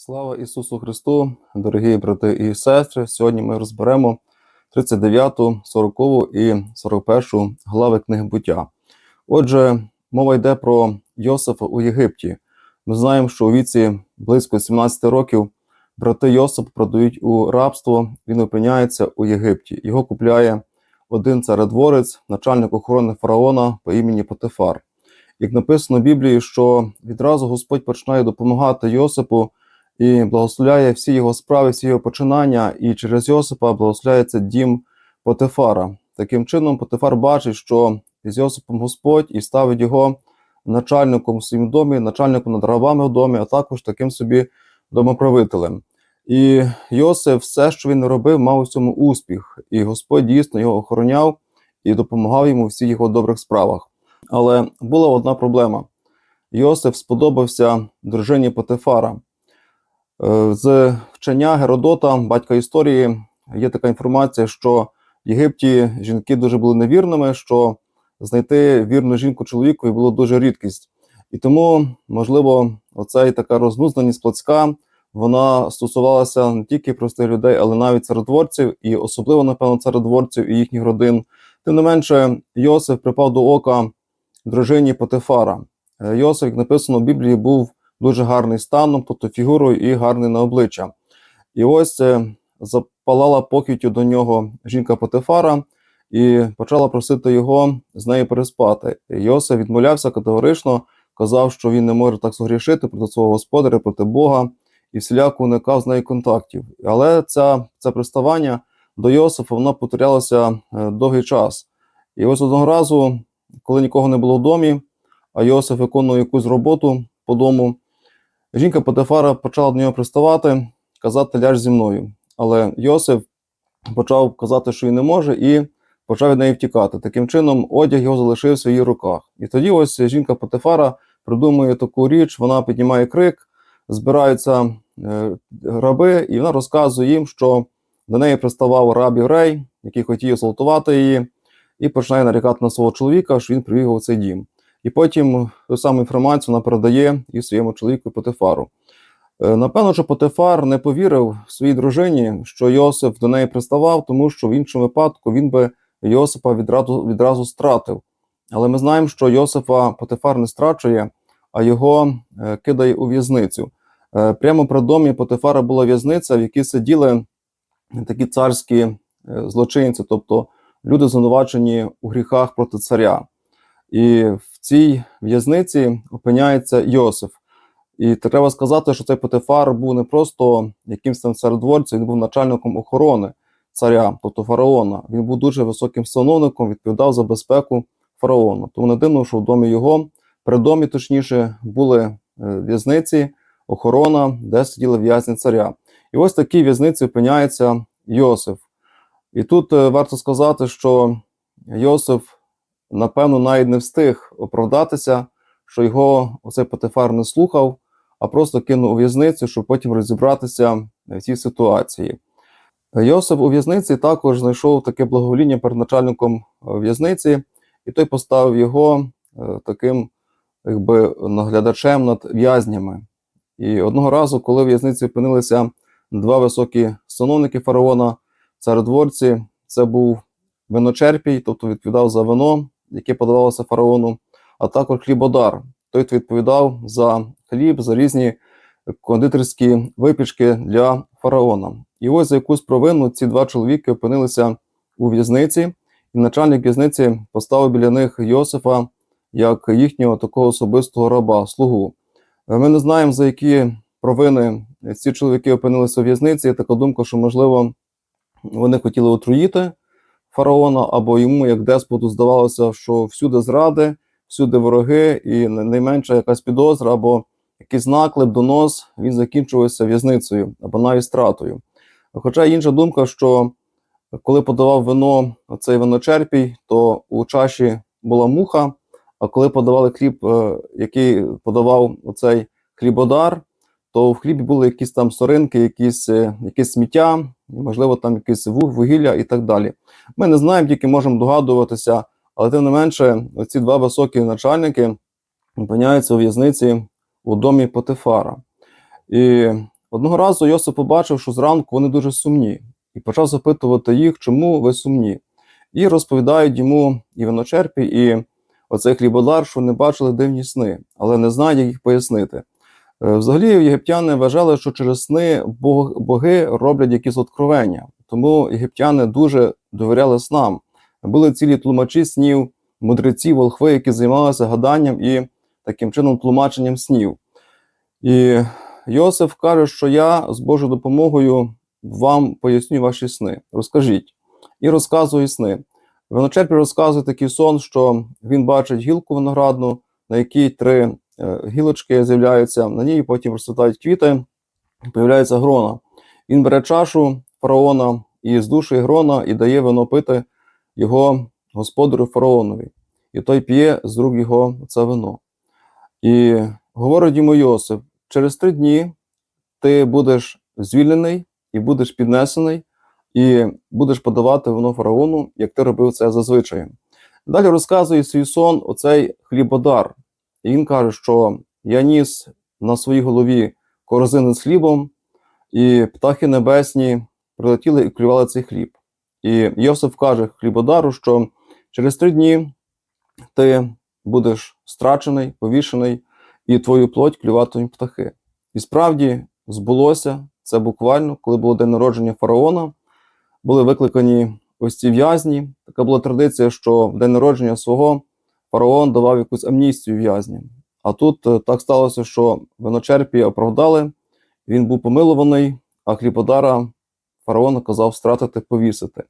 Слава Ісусу Христу, дорогі брати і сестри. Сьогодні ми розберемо 39, 40 і 41 глави книги буття. Отже, мова йде про Йосифа у Єгипті. Ми знаємо, що у віці близько 17 років брати Йосип продають у рабство, він опиняється у Єгипті. Його купляє один царедворець, начальник охорони фараона по імені Потифар. Як написано в Біблії, що відразу Господь починає допомагати Йосипу і благословляє всі його справи, всі його починання, і через Йосипа благословляється дім Потифара. Таким чином, Потифар бачить, що з Йосипом Господь і ставить його начальником у своїм домі, начальником над рабами в домі, а також таким собі домоправителем. І Йосиф, все, що він робив, мав у цьому успіх, і Господь дійсно його охороняв і допомагав йому у всіх його добрих справах. Але була одна проблема: Йосиф сподобався дружині Потифара. Е, З вчення Геродота, батька історії, є така інформація, що в Єгипті жінки дуже були невірними, що знайти вірну жінку чоловікові було дуже рідкість. І тому, можливо, оця така рознузданість плотська, вона стосувалася не тільки простих людей, але навіть царедворців, і особливо, напевно, царедворців і їхніх родин. Тим не менше, Йосиф припав до ока дружині Потифара. Е, Йосиф, як написано в Біблії, був дуже гарний станом, тобто фігурою і гарний на обличчя. І ось е, запалала похітю до нього жінка Потифара і почала просити його з нею переспати. Йосиф відмовлявся категорично, казав, що він не може так согрішити проти свого господаря, проти Бога, і всіляко уникав з нею контактів. Але ця, це приставання до Йосифа воно повторялося е, довгий час. І ось одного разу, коли нікого не було в домі, а Йосиф виконував якусь роботу по дому, жінка Потифара почала до нього приставати, казати ляж зі мною. Але Йосиф почав казати, що він не може, і почав від неї втікати. Таким чином, одяг його залишився в її руках. І тоді ось жінка Потифара придумує таку річ, вона піднімає крик, збираються е, раби, і вона розказує їм, що до неї приставав раб єврей, який хотів зґвалтувати її, і починає нарікати на свого чоловіка, що він привів в цей дім. І потім ту саму інформацію вона передає і своєму чоловіку Потифару. Е, Напевно, що Потифар не повірив своїй дружині, що Йосип до неї приставав, тому що в іншому випадку він би Йосипа відразу, відразу стратив. Але ми знаємо, що Йосифа Потифар не страчує, а його е, кидає у в'язницю. Е, Прямо при домі Потифара була в'язниця, в якій сиділи такі царські злочинці, тобто люди звинувачені у гріхах проти царя. І в цій в'язниці опиняється Йосиф. І треба сказати, що цей Потифар був не просто якимсь там царедворцем, він був начальником охорони царя, тобто фараона. Він був дуже високим становником, відповідав за безпеку фараону. Тому не дивно, що в домі його, при домі, точніше, були е, в'язниці, охорона, де сиділи в'язні царя. І ось такій в'язниці опиняється Йосиф. І тут е, варто сказати, що Йосиф, напевно, навіть не встиг оправдатися, що його оцей Потифар не слухав, а просто кинув у в'язницю, щоб потім розібратися в цій ситуації. Йосип у в'язниці також знайшов таке благовоління перед начальником е, в'язниці, і той поставив його е, таким якби, наглядачем над в'язнями. І одного разу, коли в в'язниці опинилися два високі становники фараона, царедворці, це був виночерпій, тобто відповідав за вино, яке подавалося фараону, а також хлібодар. Той, відповідав за хліб, за різні кондитерські випічки для фараона. І ось за якусь провину ці два чоловіки опинилися у в'язниці, і начальник в'язниці поставив біля них Йосифа як їхнього такого особистого раба, слугу. Ми не знаємо, за які провини ці чоловіки опинилися у в'язниці. Така думка, що, можливо, вони хотіли отруїти фараона, або йому, як деспоту, здавалося, що всюди зради, всюди вороги, і найменша якась підозра, або якийсь наклеп, донос, він закінчувався в'язницею або навіть стратою. Хоча інша думка, що коли подавав вино цей виночерпій, то у чаші була муха, а коли подавали хліб, е, який подавав оцей хлібодар, то в хлібі були якісь там соринки, якісь, е, якісь сміття, можливо, там вуг, вугілля і так далі. Ми не знаємо, тільки можемо догадуватися, але тим не менше, ці два високі начальники опиняються у в'язниці у домі Потифара. І одного разу Йосип побачив, що зранку вони дуже сумні, і почав запитувати їх, чому ви сумні. І розповідають йому і виночерпі, і оцей хлібодар, що не бачили дивні сни, але не знають, як їх пояснити. Е, Взагалі, єгиптяни вважали, що через сни боги роблять якісь откровення. Тому єгиптяни дуже довіряли снам. Були цілі тлумачі снів, мудреці, волхви, які займалися гаданням і таким чином тлумаченням снів. І Йосиф каже, що я з Божою допомогою вам поясню ваші сни. Розкажіть. І розказує сни. Виночерпі розказує такий сон, що він бачить гілку виноградну, на якій три гілочки з'являються, на ній потім розцвітають квіти, появляється грона. Він бере чашу фараона і здушує грона і дає вино пити його господарю фараонові. І той п'є з рук його це вино. І говорить йому Йосип: через три дні ти будеш звільнений і будеш піднесений, і будеш подавати вино фараону, як ти робив це зазвичай. Далі розказує свій сон оцей хлібодар. І він каже, що я ніс на своїй голові корзини з хлібом, і птахи небесні прилетіли і клювали цей хліб. І Йосиф каже хлібодару, що через три дні ти будеш страчений, повішений, і твою плоть клюватимуть птахи. І справді збулося це буквально, коли було день народження фараона, були викликані ось ці в'язні. Така була традиція, що в день народження свого фараон давав якусь амністію в'язням. А тут е, так сталося, що виночерпі оправдали, він був помилуваний, а хлібодара фараон наказав стратити, повісити.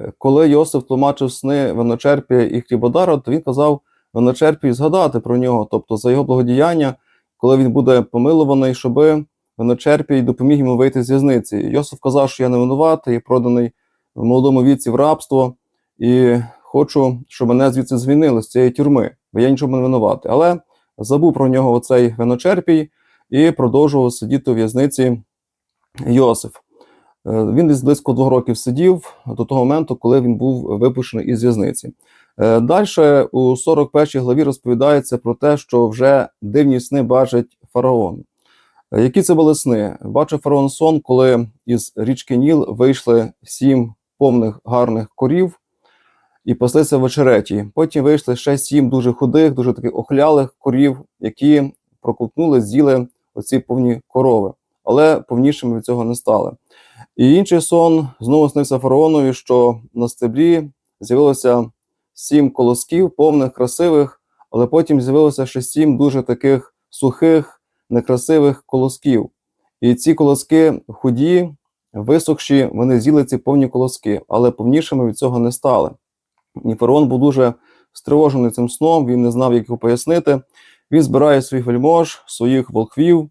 Е, Коли Йосиф тлумачив сни виночерпія і хлібодара, то він казав виночерпій згадати про нього, тобто за його благодіяння, коли він буде помилуваний, щоби виночерпій допоміг йому вийти з в'язниці. Йосиф казав, що я не винуватий, проданий в молодому віці в рабство, і хочу, щоб мене звідси звільнили з цієї тюрми, бо я нічого не винуватий. Але забув про нього оцей виночерпій і продовжував сидіти у в'язниці Йосиф. Е, Він десь близько двох років сидів до того моменту, коли він був випущений із в'язниці. Далі у 41 главі розповідається про те, що вже дивні сни бачить фараон. Е, Які це були сни? Бачив фараон сон, коли із річки Ніл вийшли сім повних гарних корів і паслися в очереті. Потім вийшли ще сім дуже худих, дуже таких охлялих корів, які проковтнули, з'їли оці повні корови, але повнішими від цього не стали. І інший сон знову снився фараонові, що на стеблі з'явилося сім колосків, повних, красивих, але потім з'явилося ще сім дуже таких сухих, некрасивих колосків. І ці колоски худі, висохші, вони з'їли ці повні колоски, але повнішими від цього не стали. І фараон був дуже стривожений цим сном, він не знав, як його пояснити. Він збирає своїх вельмож, своїх волхвів,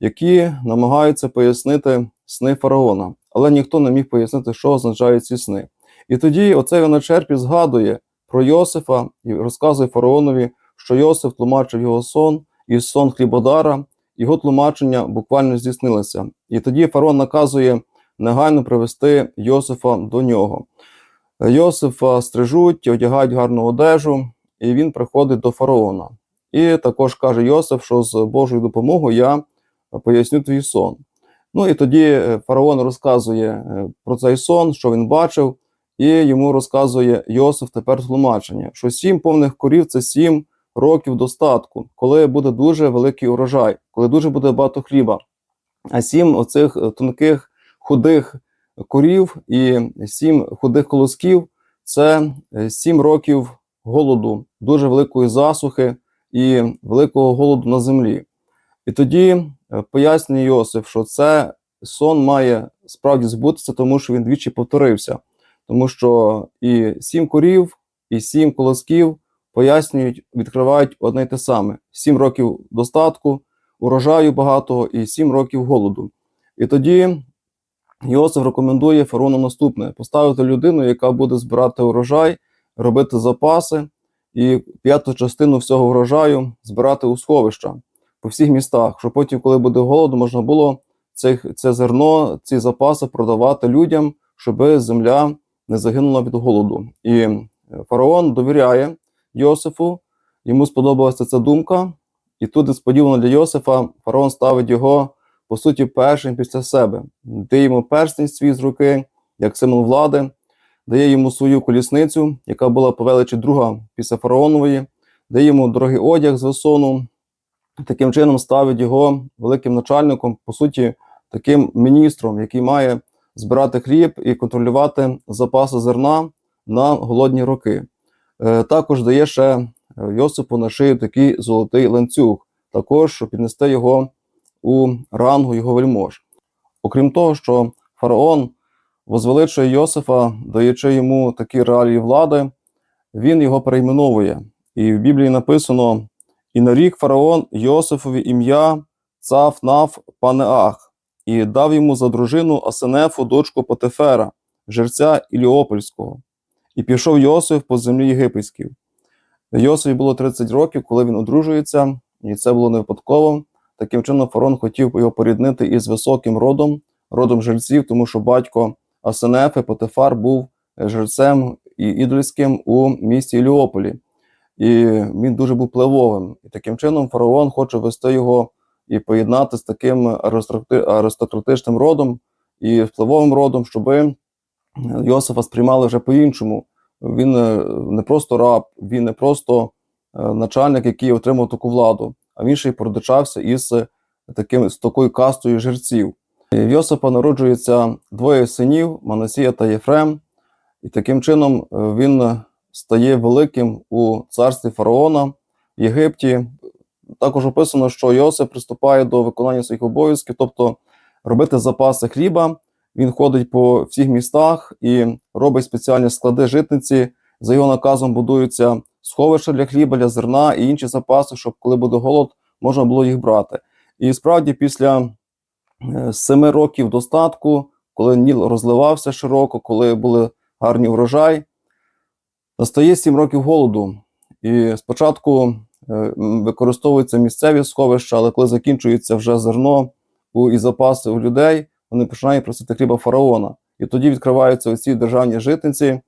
які намагаються пояснити сни фараона, але ніхто не міг пояснити, що означають ці сни. І тоді оцей виночерпі згадує про Йосифа і розказує фараонові, що Йосиф тлумачив його сон і сон хлібодара, його тлумачення буквально здійснилося. І тоді фараон наказує негайно привести Йосифа до нього. Йосифа стрижуть, одягають гарну одежу, і він приходить до фараона. І також каже Йосиф, що з Божою допомогою я поясню твій сон. Ну і тоді е, фараон розказує е, про цей сон, що він бачив, і йому розказує Йосиф тепер тлумачення, що сім повних корів це сім років достатку, коли буде дуже великий урожай, коли дуже буде багато хліба. А сім оцих е, тонких худих корів і сім худих колосків це е, сім років голоду, дуже великої засухи і великого голоду на землі. І тоді е, пояснює Йосиф, що це сон має справді збутися, тому що він двічі повторився. Тому що і сім корів, і сім колосків пояснюють, відкривають одне й те саме: сім років достатку, урожаю багатого і сім років голоду. І тоді Йосиф рекомендує фарону наступне: поставити людину, яка буде збирати урожай, робити запаси і п'яту частину всього врожаю збирати у сховища по всіх містах, щоб потім, коли буде голод, можна було цих, це зерно, ці запаси продавати людям, щоб земля не загинула від голоду. І фараон довіряє Йосифу, йому сподобалася ця думка, і тут несподівано для Йосифа фараон ставить його по суті, першим після себе. Дає йому перстень свій з руки, як символ влади, дає йому свою колісницю, яка була по величі друга після фараонової, дає йому дорогий одяг з весону, таким чином ставить його великим начальником, по суті, таким міністром, який має збирати хліб і контролювати запаси зерна на голодні роки. Е, Також дає ще Йосипу на шию такий золотий ланцюг, також щоб піднести його у рангу його вельмож. Окрім того, що фараон возвеличує Йосифа, даючи йому такі реалії влади, він його перейменовує. І в Біблії написано: і нарік фараон Йосифові ім'я Цафнаф Панеах, і дав йому за дружину Асенефу, дочку Потефера, жерця Іліопольського. І пішов Йосиф по землі єгипетській. Йосифі було 30 років, коли він одружується, і це було не випадково. Таким чином, фараон хотів його поріднити із високим родом, родом жильців, тому що батько Асенефи Потефар був жильцем і ідольським у місті Іліополі. І він дуже був впливовим. І таким чином фараон хоче вести його і поєднати з таким аристократичним родом і впливовим родом, щоби Йосифа сприймали вже по-іншому. Він е, не просто раб, він не просто е, начальник, який отримав таку владу, а він ще й породичався із таким, з такою кастою жерців. В Йосипа народжується двоє синів Манасія та Єфрем, і таким чином е, він стає великим у царстві фараона в Єгипті. Також описано, що Йосип приступає до виконання своїх обов'язків, тобто робити запаси хліба. Він ходить по всіх містах і робить спеціальні склади житниці. За його наказом будуються сховища для хліба, для зерна і інші запаси, щоб коли буде голод, можна було їх брати. І справді, після е, семи років достатку, коли Ніл розливався широко, коли були гарні врожай, настає сім років голоду. І спочатку е, використовуються місцеві сховища, але коли закінчується вже зерно і запаси у людей, вони починають просити хліба фараона. І тоді відкриваються оці державні житниці,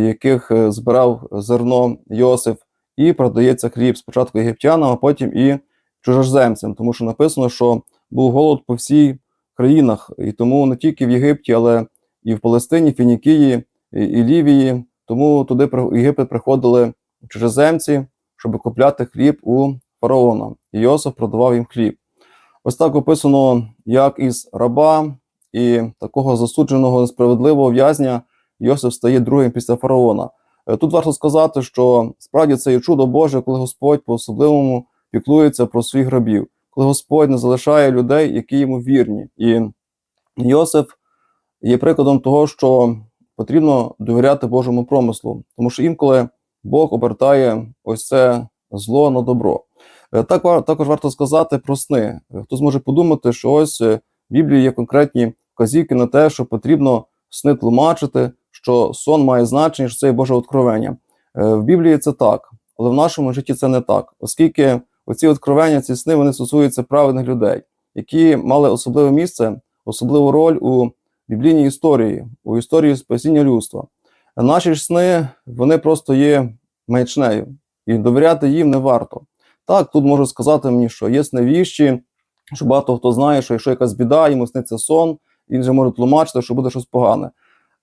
яких е, збирав зерно Йосиф, і продається хліб спочатку єгиптянам, а потім і чужоземцям, тому що написано, що був голод по всій країнах, і тому не тільки в Єгипті, але і в Палестині, Фінікії, і, Лівії. Тому туди в Єгипет приходили чужеземці, щоб купляти хліб у фараона. І Йосиф продавав їм хліб. Ось так описано, як із раба і такого засудженого несправедливого в'язня Йосиф стає другим після фараона. Е, Тут варто сказати, що справді це є чудо Боже, коли Господь по-особливому піклується про своїх рабів, коли Господь не залишає людей, які йому вірні. І Йосиф є прикладом того, що потрібно довіряти Божому промислу, тому що інколи Бог обертає ось це зло на добро. Е, Так, також варто сказати про сни. Е, Хтось може подумати, що ось в Біблії є конкретні вказівки на те, що потрібно сни тлумачити, що сон має значення, що це є Боже откровення. Е, В Біблії це так, але в нашому житті це не так, оскільки оці откровення, ці сни вони стосуються праведних людей, які мали особливе місце, особливу роль у біблійній історії, у історії спасіння людства. Наші ж сни вони просто є маячнею, і довіряти їм не варто. Так, тут можу сказати мені, що є сни віщі, що багато хто знає, що якщо якась біда, йому сниться сон, він вже може тлумачити, що буде щось погане.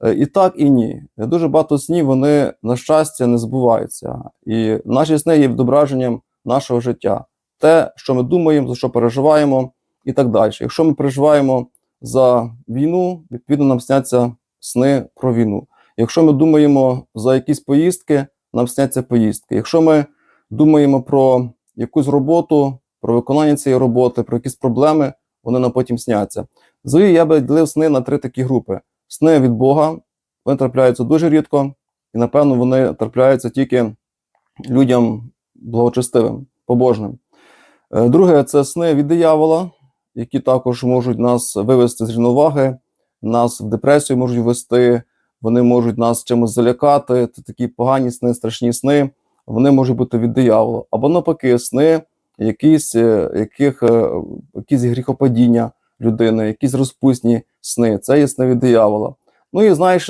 Е, І так, і ні. Е, Дуже багато снів, вони, на щастя, не збуваються. І наші сни є відображенням нашого життя. Те, що ми думаємо, за що переживаємо, і так далі. Якщо ми переживаємо за війну, відповідно, нам сняться сни про війну. Якщо ми думаємо за якісь поїздки, нам сняться поїздки. Якщо ми думаємо про якусь роботу, про виконання цієї роботи, про якісь проблеми, вони нам потім сняться. Взагалі, я би ділив сни на три такі групи: сни від Бога, вони трапляються дуже рідко, і напевно вони трапляються тільки людям благочестивим, побожним. Е, Друге, це сни від диявола, які також можуть нас вивести з рівноваги, нас в депресію можуть ввести, вони можуть нас чимось залякати. Це такі погані сни, страшні сни. Вони можуть бути від диявола. Або навпаки, сни, якісь, е, яких, е, якісь гріхопадіння людини, якісь розпусні сни. Це є сни від диявола. Ну і знаєш,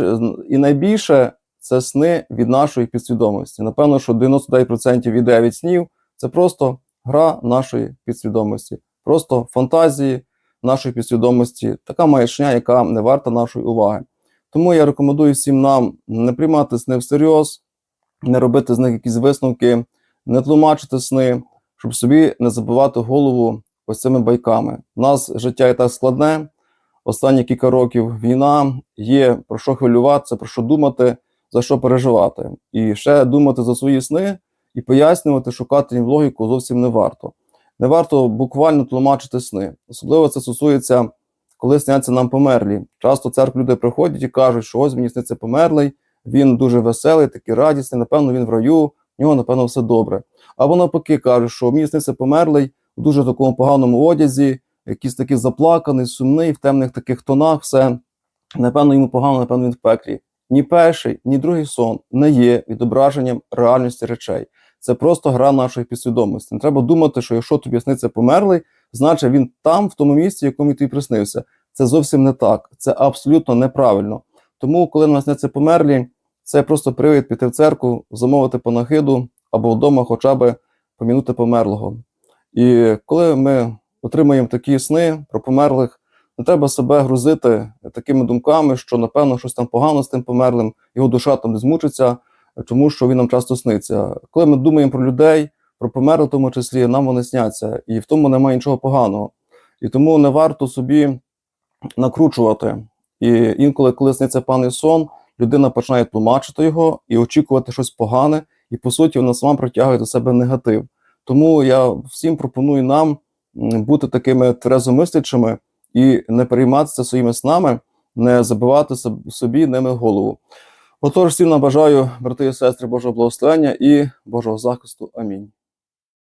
і найбільше це сни від нашої підсвідомості. Напевно, що 99% від 9 снів це просто гра нашої підсвідомості, просто фантазії, нашої підсвідомості, така маячня, яка не варта нашої уваги. Тому я рекомендую всім нам не приймати сни всерйоз, не робити з них якісь висновки, не тлумачити сни, щоб собі не забивати голову ось цими байками. У нас життя і так складне. Останні кілька років війна, є про що хвилюватися, про що думати, за що переживати. І ще думати за свої сни і пояснювати, шукати їм логіку зовсім не варто. Не варто буквально тлумачити сни. Особливо це стосується, коли сняться нам померлі. Часто в церкву люди приходять і кажуть, що ось мені сниться померлий, він дуже веселий, такий радісний, напевно, він в раю, в нього, напевно, все добре. Або навпаки кажуть, що мені сниться померлий в дуже такому поганому одязі, якийсь такий заплаканий, сумний, в темних таких тонах, все. Напевно, йому погано, напевно, він в пеклі. Ні перший, ні другий сон не є відображенням реальності речей. Це просто гра нашої підсвідомості. Не треба думати, що якщо тобі сниться померлий, значить він там, в тому місці, в якому тобі приснився. Це зовсім не так. Це абсолютно неправильно. Тому, коли нам сняться померлі, це просто привід піти в церкву, замовити панахиду або вдома хоча б помінути померлого. І коли ми отримуємо такі сни про померлих, не треба себе грузити такими думками, що напевно щось там погано з тим померлим, його душа там не змучиться, тому що він нам часто сниться. Коли ми думаємо про людей, про померлих в тому числі, нам вони сняться, і в тому немає нічого поганого. І тому не варто собі накручувати. І інколи, коли сниться поганий сон, людина починає тлумачити його і очікувати щось погане, і по суті вона сама притягує до себе негатив. Тому я всім пропоную нам бути такими тверезомислячими і не перейматися своїми снами, не забивати собі ними голову. Отож, всім нам бажаю, брати і сестри, Божого благословення і Божого захисту. Амінь.